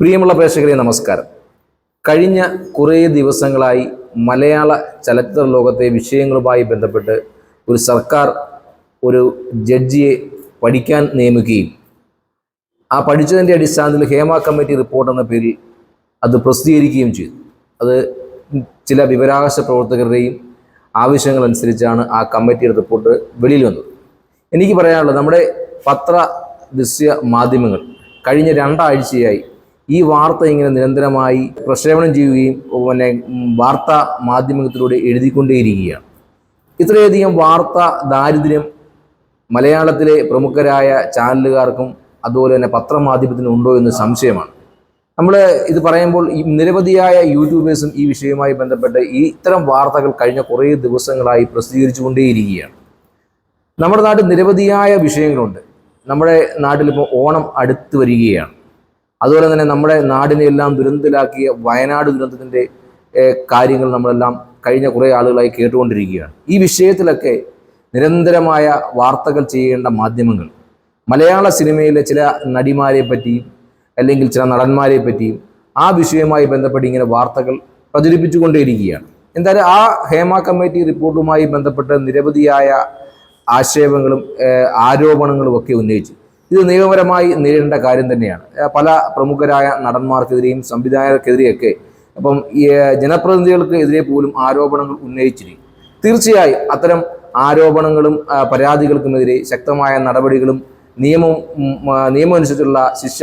പ്രിയമുള്ള പ്രേക്ഷകരെ നമസ്കാരം. കഴിഞ്ഞ കുറേ ദിവസങ്ങളായി മലയാള ചലച്ചിത്ര ലോകത്തെ വിഷയങ്ങളുമായി ബന്ധപ്പെട്ട് ഒരു സർക്കാർ ഒരു ജഡ്ജിയെ പഠിക്കാൻ നിയമിക്കുകയും ആ പഠിച്ചതിന്റെ അടിസ്ഥാനത്തിൽ ഹേമ കമ്മിറ്റി റിപ്പോർട്ട് എന്ന പേരിൽ അത് പ്രസിദ്ധീകരിക്കുകയും ചെയ്തു. അത് ചില വിവരാവകാശ പ്രവർത്തകരുടെയും ആവശ്യങ്ങളനുസരിച്ചാണ് ആ കമ്മിറ്റിയുടെ റിപ്പോർട്ട് വെളിയിൽ വന്നത്. എനിക്ക് പറയാനുള്ളത് നമ്മുടെ പത്ര ദൃശ്യ മാധ്യമങ്ങൾ കഴിഞ്ഞ രണ്ടാഴ്ചയായി ഈ വാർത്ത ഇങ്ങനെ നിരന്തരമായി പ്രക്ഷേപണം ചെയ്യുകയും പിന്നെ വാർത്താ മാധ്യമത്തിലൂടെ എഴുതിക്കൊണ്ടേയിരിക്കുകയാണ്. ഇത്രയധികം വാർത്ത ദാരിദ്ര്യം മലയാളത്തിലെ പ്രമുഖരായ ചാനലുകാർക്കും അതുപോലെ തന്നെ പത്രമാധ്യമത്തിനും ഉണ്ടോ എന്ന് സംശയമാണ്. നമ്മൾ ഇത് പറയുമ്പോൾ ഈ നിരവധിയായ യൂട്യൂബേഴ്സും ഈ വിഷയവുമായി ബന്ധപ്പെട്ട് ഈ ഇത്തരം വാർത്തകൾ കഴിഞ്ഞ കുറേ ദിവസങ്ങളായി പ്രസിദ്ധീകരിച്ചുകൊണ്ടേയിരിക്കുകയാണ്. നമ്മുടെ നാട്ടിൽ നിരവധിയായ വിഷയങ്ങളുണ്ട്. നമ്മുടെ നാട്ടിലിപ്പോൾ ഓണം അടുത്ത് വരികയാണ്. അതുപോലെ തന്നെ നമ്മുടെ നാടിനെ എല്ലാം ദുരന്തത്തിലാക്കിയ വയനാട് ദുരന്തത്തിന്റെ കാര്യങ്ങൾ നമ്മളെല്ലാം കഴിഞ്ഞ കുറേ ആളുകളായി കേട്ടുകൊണ്ടിരിക്കുകയാണ്. ഈ വിഷയത്തിലൊക്കെ നിരന്തരമായ വാർത്തകൾ ചെയ്യേണ്ട മാധ്യമങ്ങൾ മലയാള സിനിമയിലെ ചില നടിമാരെ പറ്റിയും അല്ലെങ്കിൽ ചില നടന്മാരെ പറ്റിയും ആ വിഷയവുമായി ബന്ധപ്പെട്ട് ഇങ്ങനെ വാർത്തകൾ പ്രചരിപ്പിച്ചുകൊണ്ടേയിരിക്കുകയാണ്. എന്തായാലും ആ ഹേമ കമ്മിറ്റി റിപ്പോർട്ടുമായി ബന്ധപ്പെട്ട് നിരവധിയായ ആക്ഷേപങ്ങളും ആരോപണങ്ങളും ഒക്കെ ഉന്നയിച്ചു. ഇത് നിയമപരമായി നേരിടേണ്ട കാര്യം തന്നെയാണ്. പല പ്രമുഖരായ നടന്മാർക്കെതിരെയും സംവിധായകർക്കെതിരെയൊക്കെ അപ്പം ഈ ജനപ്രതിനിധികൾക്ക് എതിരെ പോലും ആരോപണങ്ങൾ ഉന്നയിച്ചിരിക്കും. തീർച്ചയായും അത്തരം ആരോപണങ്ങളും പരാതികൾക്കുമെതിരെ ശക്തമായ നടപടികളും നിയമം ഉം, നിയമം അനുസരിച്ചുള്ള ശിക്ഷ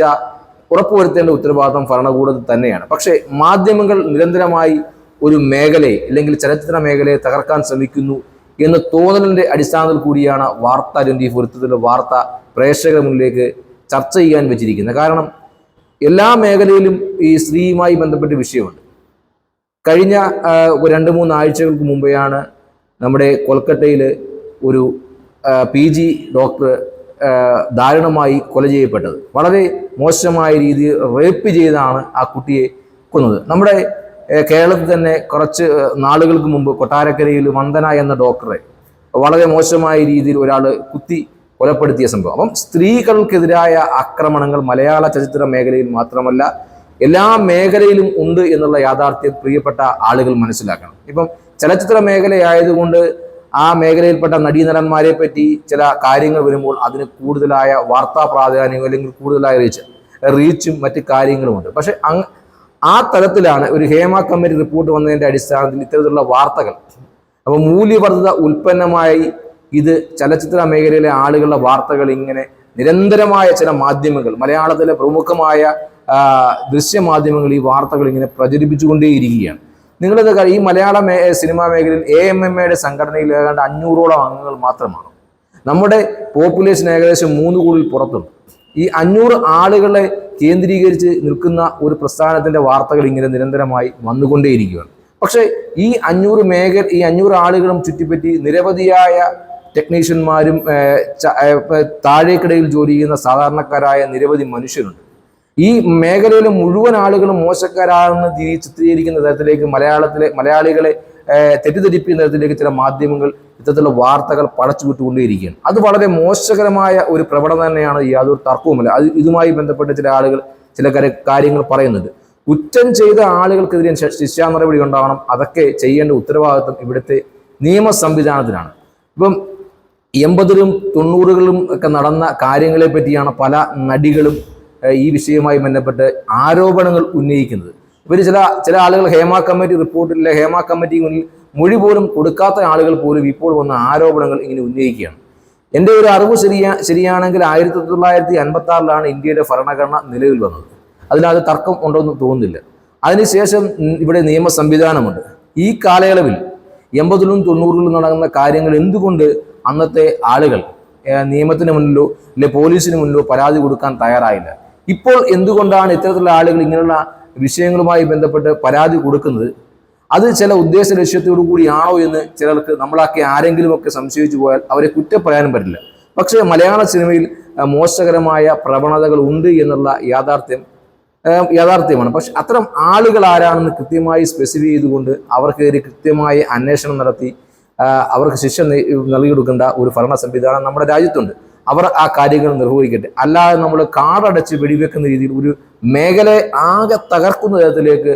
ഉറപ്പുവരുത്തേണ്ട ഉത്തരവാദിത്വം ഭരണകൂടത്തിൽ തന്നെയാണ്. പക്ഷേ മാധ്യമങ്ങൾ നിരന്തരമായി ഒരു മേഖലയെ അല്ലെങ്കിൽ ചലച്ചിത്ര മേഖലയെ തകർക്കാൻ ശ്രമിക്കുന്നു എന്ന തോന്നലിന്റെ അടിസ്ഥാനത്തിൽ കൂടിയാണ് വാർത്ത ട്വന്റി ഫോർ വാർത്ത പ്രേക്ഷകരുടെ മുന്നിലേക്ക് ചർച്ച ചെയ്യാൻ വെച്ചിരിക്കുന്നത്. കാരണം എല്ലാ മേഖലയിലും ഈ സ്ത്രീയുമായി ബന്ധപ്പെട്ട വിഷയമുണ്ട്. കഴിഞ്ഞ രണ്ട് മൂന്ന് ആഴ്ചകൾക്ക് മുമ്പെയാണ് നമ്മുടെ കൊൽക്കത്തയിൽ ഒരു പി ജി ഡോക്ടർ ദാരുണമായി കൊല ചെയ്യപ്പെട്ടത്. വളരെ മോശമായ രീതിയിൽ റേപ്പ് ചെയ്താണ് ആ കുട്ടിയെ കൊന്നത്. നമ്മുടെ കേരളത്തിൽ തന്നെ കുറച്ച് നാളുകൾക്ക് മുമ്പ് കൊട്ടാരക്കരയിൽ വന്ദന എന്ന ഡോക്ടറെ വളരെ മോശമായ രീതിയിൽ ഒരാൾ കുത്തി കൊലപ്പെടുത്തിയ സംഭവം. അപ്പം സ്ത്രീകൾക്കെതിരായ ആക്രമണങ്ങൾ മലയാള ചലച്ചിത്ര മേഖലയിൽ മാത്രമല്ല എല്ലാ മേഖലയിലും ഉണ്ട് എന്നുള്ള യാഥാർത്ഥ്യം പ്രിയപ്പെട്ട ആളുകൾ മനസ്സിലാക്കണം. ഇപ്പം ചലച്ചിത്ര മേഖലയായതുകൊണ്ട് ആ മേഖലയിൽപ്പെട്ട നടീനടന്മാരെ പറ്റി ചില കാര്യങ്ങൾ വരുമ്പോൾ അതിന് കൂടുതലായ വാർത്താ പ്രാധാന്യം അല്ലെങ്കിൽ കൂടുതലായ റീച്ച് റീച്ചും മറ്റ് കാര്യങ്ങളുമുണ്ട് പക്ഷെ അങ് ആ തലത്തിലാണ് ഒരു ഹേമ കമ്മിറ്റി റിപ്പോർട്ട് വന്നതിന്റെ അടിസ്ഥാനത്തിൽ ഇത്തരത്തിലുള്ള വാർത്തകൾ. അപ്പോൾ മൂല്യവർദ്ധിത ഉൽപ്പന്നമായി ഇത് ചലച്ചിത്ര മേഖലയിലെ ആളുകളുടെ വാർത്തകൾ ഇങ്ങനെ നിരന്തരമായ ചില മാധ്യമങ്ങൾ മലയാളത്തിലെ പ്രമുഖമായ ദൃശ്യമാധ്യമങ്ങൾ ഈ വാർത്തകൾ ഇങ്ങനെ പ്രചരിപ്പിച്ചുകൊണ്ടേയിരിക്കുകയാണ്. നിങ്ങളിത് ഈ മലയാള മേ സിനിമാ മേഖലയിൽ എ എം എം എയുടെ സംഘടനയിൽ ഏതാണ്ട് അഞ്ഞൂറോളം അംഗങ്ങൾ മാത്രമാണ്. നമ്മുടെ പോപ്പുലേഷൻ ഏകദേശം മൂന്ന് കോടിയിൽ പുറത്തുണ്ട്. ഈ അഞ്ഞൂറ് ആളുകളെ കേന്ദ്രീകരിച്ച് നിൽക്കുന്ന ഒരു പ്രസ്ഥാനത്തിന്റെ വാർത്തകൾ ഇങ്ങനെ നിരന്തരമായി വന്നുകൊണ്ടേയിരിക്കുകയാണ്. പക്ഷേ ഈ അഞ്ഞൂറ് മേഖല ഈ അഞ്ഞൂറ് ആളുകളും ചുറ്റിപ്പറ്റി നിരവധിയായ ടെക്നീഷ്യന്മാരും താഴേക്കിടയിൽ ജോലി ചെയ്യുന്ന സാധാരണക്കാരായ നിരവധി മനുഷ്യരുണ്ട്. ഈ മേഖലയിലെ മുഴുവൻ ആളുകളും മോശക്കാരാണെന്ന് തിരി- ചിത്രീകരിക്കുന്ന തരത്തിലേക്ക് മലയാളത്തിലെ മലയാളികളെ തെറ്റിദ്ധരിപ്പിക്കുന്ന തരത്തിലേക്ക് ചില മാധ്യമങ്ങൾ ഇത്തരത്തിലുള്ള വാർത്തകൾ പടച്ചു വിട്ടുകൊണ്ടേയിരിക്കുകയാണ് അത് വളരെ മോശകരമായ ഒരു പ്രവണത തന്നെയാണ് യാതൊരു തർക്കവുമില്ല. അത് ഇതുമായി ബന്ധപ്പെട്ട് ചില ആളുകൾ ചില കാര്യങ്ങൾ പറയുന്നുണ്ട്. കുറ്റം ചെയ്ത ആളുകൾക്കെതിരെ ശിക്ഷാ നടപടി ഉണ്ടാവണം. അതൊക്കെ ചെയ്യേണ്ട ഉത്തരവാദിത്വം ഇവിടുത്തെ നിയമ സംവിധാനത്തിനാണ് ഇപ്പം എൺപതിലും തൊണ്ണൂറുകളിലും ഒക്കെ നടന്ന കാര്യങ്ങളെ പറ്റിയാണ് പല നടികളും ഈ വിഷയവുമായി ബന്ധപ്പെട്ട് ആരോപണങ്ങൾ ഉന്നയിക്കുന്നത്. ഇവർ ചില ചില ആളുകൾ ഹേമ കമ്മിറ്റി റിപ്പോർട്ടിലെ ഹേമ കമ്മിറ്റി മുന്നിൽ മൊഴി പോലും കൊടുക്കാത്ത ആളുകൾ പോലും ഇപ്പോൾ വന്ന ആരോപണങ്ങൾ ഇങ്ങനെ ഉന്നയിക്കുകയാണ്. എന്റെ ഒരു അറിവ് ശരിയാ ശരിയാണെങ്കിൽ ആയിരത്തി തൊള്ളായിരത്തി അൻപത്തി ആറിലാണ് ഇന്ത്യയുടെ ഭരണഘടന നിലവിൽ വന്നത്. അതിനകത്ത് തർക്കം ഉണ്ടോയെന്ന് തോന്നുന്നില്ല. അതിനുശേഷം ഇവിടെ നിയമ സംവിധാനമുണ്ട് ഈ കാലയളവിൽ എൺപതിലും തൊണ്ണൂറിലും നടക്കുന്ന കാര്യങ്ങൾ എന്തുകൊണ്ട് അന്നത്തെ ആളുകൾ നിയമത്തിന് മുന്നിലോ അല്ലെ പോലീസിന് മുന്നിലോ പരാതി കൊടുക്കാൻ തയ്യാറായില്ല. ഇപ്പോൾ എന്തുകൊണ്ടാണ് ഇത്തരത്തിലുള്ള ആളുകൾ ഇങ്ങനെയുള്ള വിഷയങ്ങളുമായി ബന്ധപ്പെട്ട് പരാതി കൊടുക്കുന്നത്? അത് ചില ഉദ്ദേശ ലക്ഷ്യത്തോടു കൂടിയാണോ എന്ന് ചിലർക്ക് നമ്മളാക്കി ആരെങ്കിലുമൊക്കെ സംശയിച്ചു പോയാൽ അവരെ കുറ്റം പറയാനും പറ്റില്ല പക്ഷേ മലയാള സിനിമയിൽ മോശകരമായ പ്രവണതകൾ ഉണ്ട് എന്നുള്ള യാഥാർത്ഥ്യം യാഥാർത്ഥ്യമാണ്. പക്ഷെ അത്തരം ആളുകൾ ആരാണെന്ന് കൃത്യമായി സ്പെസിഫൈ ചെയ്തുകൊണ്ട് അവർക്കെതിരെ കൃത്യമായി അന്വേഷണം നടത്തി അവർക്ക് ശിക്ഷ നൽകി കൊടുക്കേണ്ട ഒരു ഭരണ സംവിധാനം നമ്മുടെ രാജ്യത്തുണ്ട്. അവർ ആ കാര്യങ്ങൾ നിർവഹിക്കട്ടെ. അല്ലാതെ നമ്മൾ കാടടച്ച് വെടിവെക്കുന്ന രീതിയിൽ ഒരു മേഖലയെ ആകെ തകർക്കുന്ന തരത്തിലേക്ക്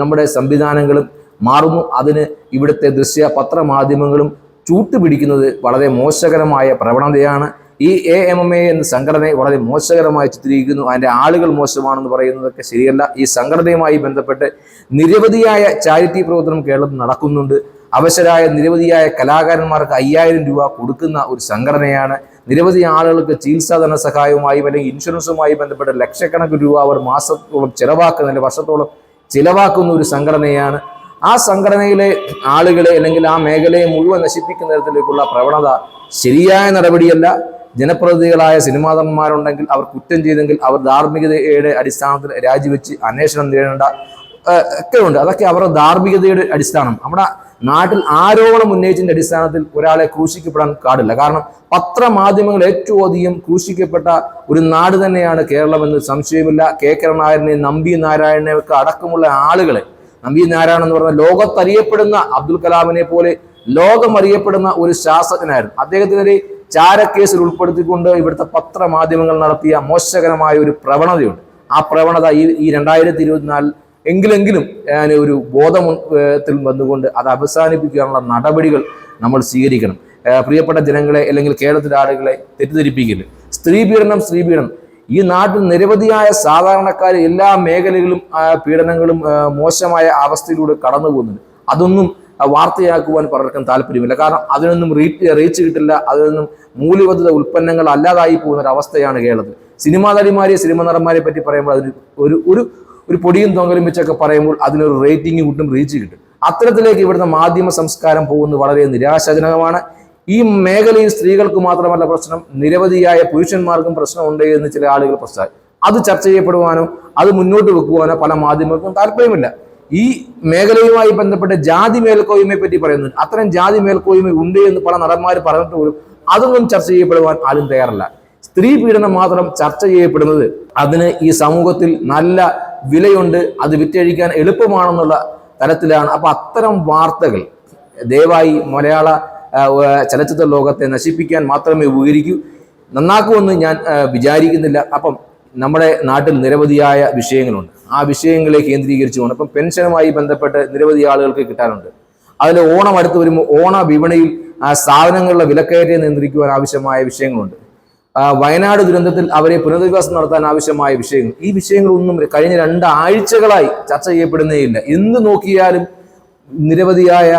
നമ്മുടെ സംവിധാനങ്ങളും മാറുന്നു. അതിന് ഇവിടുത്തെ ദൃശ്യ പത്രമാധ്യമങ്ങളും ചൂട്ടുപിടിക്കുന്നത് വളരെ മോശകരമായ പ്രവണതയാണ്. ഈ എ എം എം എ എന്ന സംഘടനയെ വളരെ മോശകരമായി ചിത്രീകരിക്കുന്നു. അതിന്റെ ആളുകൾ മോശമാണെന്ന് പറയുന്നതൊക്കെ ശരിയല്ല. ഈ സംഘടനയുമായി ബന്ധപ്പെട്ട് നിരവധിയായ ചാരിറ്റി പ്രവർത്തനം കേരളത്തിൽ നടക്കുന്നുണ്ട്. അവശരായ നിരവധിയായ കലാകാരന്മാർക്ക് അയ്യായിരം രൂപ കൊടുക്കുന്ന ഒരു സംഘടനയാണ്. നിരവധി ആളുകൾക്ക് ചികിത്സാ ധനസഹായവുമായും അല്ലെങ്കിൽ ഇൻഷുറൻസുമായി ബന്ധപ്പെട്ട ലക്ഷക്കണക്കിന് രൂപ അവർ മാസത്തോളം ചിലവാക്കുന്ന അല്ലെങ്കിൽ വർഷത്തോളം ചിലവാക്കുന്ന ഒരു സംഘടനയാണ്. ആ സംഘടനയിലെ ആളുകളെ അല്ലെങ്കിൽ ആ മേഖലയെ മുഴുവൻ നശിപ്പിക്കുന്ന തരത്തിലേക്കുള്ള പ്രവണത ശരിയായ നടപടിയല്ല. ജനപ്രതിനിധികളായ സിനിമാതന്മാരുണ്ടെങ്കിൽ അവർ കുറ്റം ചെയ്തെങ്കിൽ അവർ ധാർമ്മികതയുടെ അടിസ്ഥാനത്തിൽ രാജിവെച്ച് അന്വേഷണം നേടേണ്ട ഒക്കെ ഉണ്ട് അതൊക്കെ അവരുടെ ധാർമ്മികതയുടെ അടിസ്ഥാനം. നമ്മുടെ നാട്ടിൽ ആരോപണം ഉന്നയിച്ചതിന്റെ അടിസ്ഥാനത്തിൽ ഒരാളെ ക്രൂശിക്കപ്പെടാൻ പാടില്ല കാരണം പത്രമാധ്യമങ്ങൾ ഏറ്റവും അധികം ക്രൂശിക്കപ്പെട്ട ഒരു നാട് തന്നെയാണ് കേരളം എന്ന് സംശയമില്ല. കെ കരുണാകരനെ നമ്പി നാരായണനെ ഒക്കെ അടക്കമുള്ള ആളുകളെ നമ്പി നാരായണൻ എന്ന് പറഞ്ഞ ലോകത്തറിയപ്പെടുന്ന അബ്ദുൽ കലാമിനെ പോലെ ലോകം അറിയപ്പെടുന്ന ഒരു ശാസ്ത്രജ്ഞനായിരുന്നു. അദ്ദേഹത്തിനെതിരെ ചാരക്കേസിൽ ഉൾപ്പെടുത്തിക്കൊണ്ട് ഇവിടുത്തെ പത്രമാധ്യമങ്ങൾ നടത്തിയ മോശകരമായ ഒരു പ്രവണതയുണ്ട്. ആ പ്രവണത ഈ ഈ രണ്ടായിരത്തി ഇരുപത്തിനാലിൽ എങ്കിലെങ്കിലും ഞാൻ ഒരു ബോധത്തിൽ വന്നുകൊണ്ട് അത് അവസാനിപ്പിക്കാനുള്ള നടപടികൾ നമ്മൾ സ്വീകരിക്കണം. പ്രിയപ്പെട്ട ജനങ്ങളെ അല്ലെങ്കിൽ കേരളത്തിലെ ആളുകളെ തെറ്റിദ്ധരിപ്പിക്കില്ല സ്ത്രീ പീഡനം സ്ത്രീ പീഡനം. ഈ നാട്ടിൽ നിരവധിയായ സാധാരണക്കാർ എല്ലാ മേഖലകളിലും പീഡനങ്ങളും മോശമായ അവസ്ഥയിലൂടെ കടന്നു പോകുന്നുണ്ട്. അതൊന്നും വാർത്തയാക്കുവാൻ പലർക്കും താല്പര്യമില്ല. കാരണം അതിനൊന്നും റീച്ച് റീച്ച് കിട്ടില്ല അതിനൊന്നും മൂല്യവധിത ഉൽപ്പന്നങ്ങൾ അല്ലാതായി പോകുന്ന ഒരു അവസ്ഥയാണ് കേരളത്തിൽ. സിനിമാ നടിമാരെ സിനിമ നടന്മാരെ പറ്റി പറയുമ്പോൾ അതിന് ഒരു ഒരു ഒരു പൊടിയും തൊങ്കലും വെച്ചൊക്കെ പറയുമ്പോൾ അതിനൊരു റേറ്റിംഗ് കിട്ടും റീച്ച് കിട്ടും. അത്തരത്തിലേക്ക് ഇവിടുത്തെ മാധ്യമ സംസ്കാരം പോകുന്നത് വളരെ നിരാശാജനകമാണ്. ഈ മേഖലയിൽ സ്ത്രീകൾക്ക് മാത്രമല്ല പ്രശ്നം നിരവധിയായ പുരുഷന്മാർക്കും പ്രശ്നമുണ്ട് എന്ന് ചില ആളുകൾ പ്രശ്നം അത് ചർച്ച ചെയ്യപ്പെടുവാനോ അത് മുന്നോട്ട് വെക്കുവാനോ പല മാധ്യമങ്ങൾക്കും താല്പര്യമില്ല. ഈ മേഖലയുമായി ബന്ധപ്പെട്ട് ജാതി മേൽക്കോയ്മയെ പറ്റി പറയുന്നുണ്ട്. അത്തരം ജാതി മേൽക്കോയ്മ ഉണ്ട് എന്ന് പല നടന്മാർ പറഞ്ഞിട്ട് പോലും അതൊന്നും ചർച്ച ചെയ്യപ്പെടുവാൻ ആരും തയ്യാറല്ല. സ്ത്രീ പീഡനം മാത്രം ചർച്ച ചെയ്യപ്പെടുന്നത് അതിന് ഈ സമൂഹത്തിൽ നല്ല വിലയുണ്ട് അത് വിറ്റഴിക്കാൻ എളുപ്പമാണെന്നുള്ള തരത്തിലാണ്. അപ്പൊ അത്തരം വാർത്തകൾ ദയവായി മലയാള ചലച്ചിത്ര ലോകത്തെ നശിപ്പിക്കാൻ മാത്രമേ ഉപകരിക്കൂ. നന്നാക്കുമെന്ന് ഞാൻ വിചാരിക്കുന്നില്ല. അപ്പം നമ്മുടെ നാട്ടിൽ നിരവധിയായ വിഷയങ്ങളുണ്ട്. ആ വിഷയങ്ങളെ കേന്ദ്രീകരിച്ചുകൊണ്ട് അപ്പം പെൻഷനുമായി ബന്ധപ്പെട്ട് നിരവധി ആളുകൾക്ക് കിട്ടാനുണ്ട് അതിൽ ഓണം അടുത്ത് വരുമ്പോൾ ഓണ വിപണിയിൽ ആ സാധനങ്ങളുടെ വിലക്കയറ്റം നിയന്ത്രിക്കുവാൻ ആവശ്യമായ വിഷയങ്ങളുണ്ട്. വയനാട് ദുരന്തത്തിൽ അവരെ പുനരധിവാസം നടത്താൻ ആവശ്യമായ വിഷയങ്ങൾ. ഈ വിഷയങ്ങളൊന്നും കഴിഞ്ഞ രണ്ടാഴ്ചകളായി ചർച്ച ചെയ്യപ്പെടുന്നേയില്ല എന്ത് നോക്കിയാലും നിരവധിയായ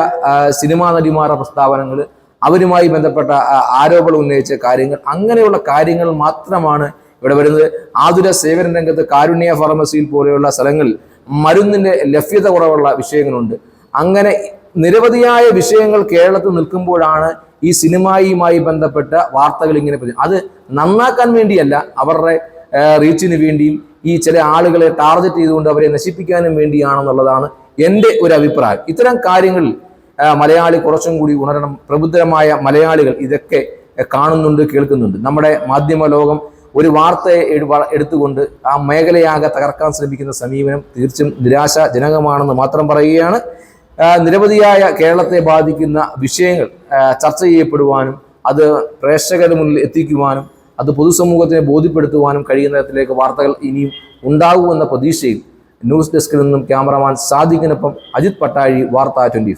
സിനിമാ നടിമാരുടെ പ്രസ്താവനകൾ അവരുമായി ബന്ധപ്പെട്ട ആരോപണം ഉന്നയിച്ച കാര്യങ്ങൾ അങ്ങനെയുള്ള കാര്യങ്ങൾ മാത്രമാണ് ഇവിടെ വരുന്നത്. ആതുര സേവന രംഗത്ത് കാരുണ്യ ഫാർമസിയിൽ പോലെയുള്ള സ്ഥലങ്ങളിൽ മരുന്നിന്റെ ലഭ്യത കുറവുള്ള വിഷയങ്ങളുണ്ട്. അങ്ങനെ നിരവധിയായ വിഷയങ്ങൾ കേരളത്തിൽ നിൽക്കുമ്പോഴാണ് ഈ സിനിമയുമായി ബന്ധപ്പെട്ട വാർത്തകൾ ഇങ്ങനെ അത് നന്നാക്കാൻ വേണ്ടിയല്ല അവരുടെ റീച്ചിന് വേണ്ടിയും ഈ ചില ആളുകളെ ടാർഗറ്റ് ചെയ്തുകൊണ്ട് അവരെ നശിപ്പിക്കാനും വേണ്ടിയാണെന്നുള്ളതാണ് എന്റെ ഒരു അഭിപ്രായം. ഇത്തരം കാര്യങ്ങളിൽ മലയാളി കുറച്ചും കൂടി ഉണരണം പ്രബുദ്ധരമായ മലയാളികൾ ഇതൊക്കെ കാണുന്നുണ്ട് കേൾക്കുന്നുണ്ട്. നമ്മുടെ മാധ്യമ ലോകം ഒരു വാർത്തയെ എടു- എടുത്തുകൊണ്ട് ആ മേഖലയാകെ തകർക്കാൻ ശ്രമിക്കുന്ന സമീപനം തീർച്ചും നിരാശാജനകമാണെന്ന് മാത്രം പറയുകയാണ്. നിരവധിയായ കേരളത്തെ ബാധിക്കുന്ന വിഷയങ്ങൾ ചർച്ച ചെയ്യപ്പെടുവാനും അത് പ്രേക്ഷകരുടെ മുന്നിൽ എത്തിക്കുവാനും അത് പൊതുസമൂഹത്തിനെ ബോധ്യപ്പെടുത്തുവാനും കഴിയുന്ന തരത്തിലേക്ക് വാർത്തകൾ ഇനിയും ഉണ്ടാകുമെന്ന പ്രതീക്ഷയിൽ ന്യൂസ് ഡെസ്കിൽ നിന്നും ക്യാമറമാൻ സാദിഖിനൊപ്പം അജിത് പട്ടാഴി വാർത്ത ട്വന്റി